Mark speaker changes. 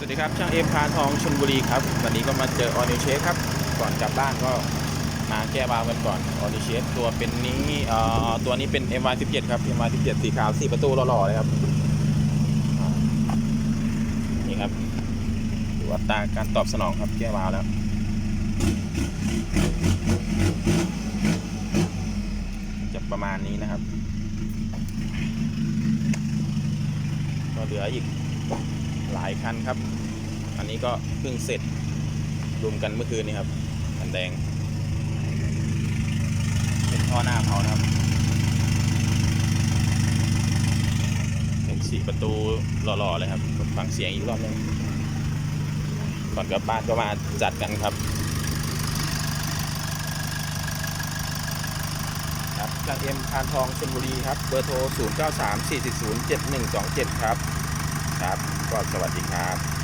Speaker 1: สวัสดีครับช่างเอ็มพานทองชลบุรีครับวันนี้ก็มาเจอออนิเชสครับก่อนกลับบ้านก็มาแก้วาวกันก่อนออนิเชสตัวเป็นนี้เอ่อตัวนี้เป็น MY17 ครับ MY17 สีขาวสีประตูหล่อๆเลยครับนี่ครับดูอัตราการตอบสนองครับแก้วาวแล้วจะประมาณนี้นะครับก็เหลืออีก หลายคันครับ อันนี้ก็เพิ่งเสร็จรวมกันเมื่อคืนนี้ครับคันแดง เป็นท่อหน้าเขานะครับ เป็นสีประตูหล่อๆเลยครับฟังเสียงอีกรอบหนึงก่อนกลับบ้านก็มาจัดกันครับครับจากเอ็มพานทองชลบุรีครับ เบอร์โทร 0 9 3 4 4 0 7 1 2 7 ครับ ครับ ก็สวัสดีครับ